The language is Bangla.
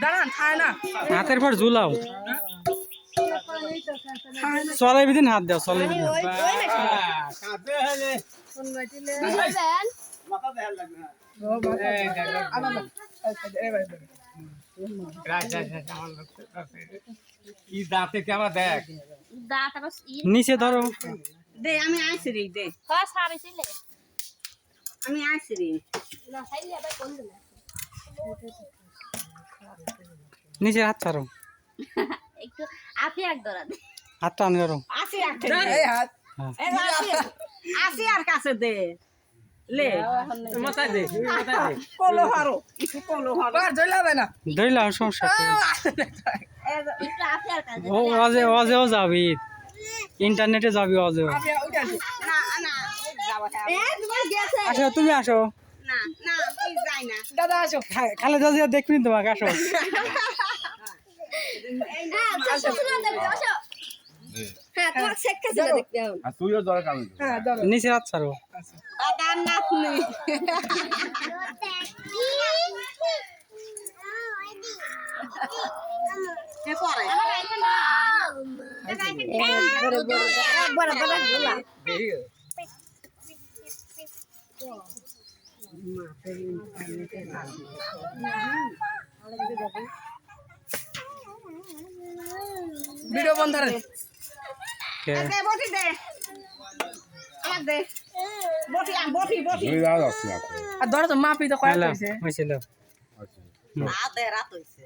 দাঁড়ান খায় না। হাতের পর ঝুলাও। চলাই বিদিন হাত দাও চলাই বিদিন। ই নিচে ধরো। দে আমি আইছি রে দে। হয় আমি আইছি রে। না খাইলে আবার কোন দিন নিচে হাত ছাড়ো। একটু আপনি এক ধরা। দে হাত টান করো আসি রাখতে এই হাত। আসি আর কাছে দে। লে মাথায় দে মাথায় দে। কলো হারো কলো হারো আর না। সমস্যা ও অজে অজেও যাবি। ইন্টারনেটে যাবি গেছে। আসো তুমি আসো। দাদা আসো। খা- খালে যাও দেখবি তোমাকে আসো। হ্যাঁ নিচে হাত ছাড়ো। দাদার ভিডিও বন্ধ রে। কে? দে বটি দে। আমার দে। বটি আন বটি বটি। দুই দাও আসছি আর ধরো তো মাপি তো কয় হ্যালো, হইছিল হয়েছিল। না দে রাত হয়েছে।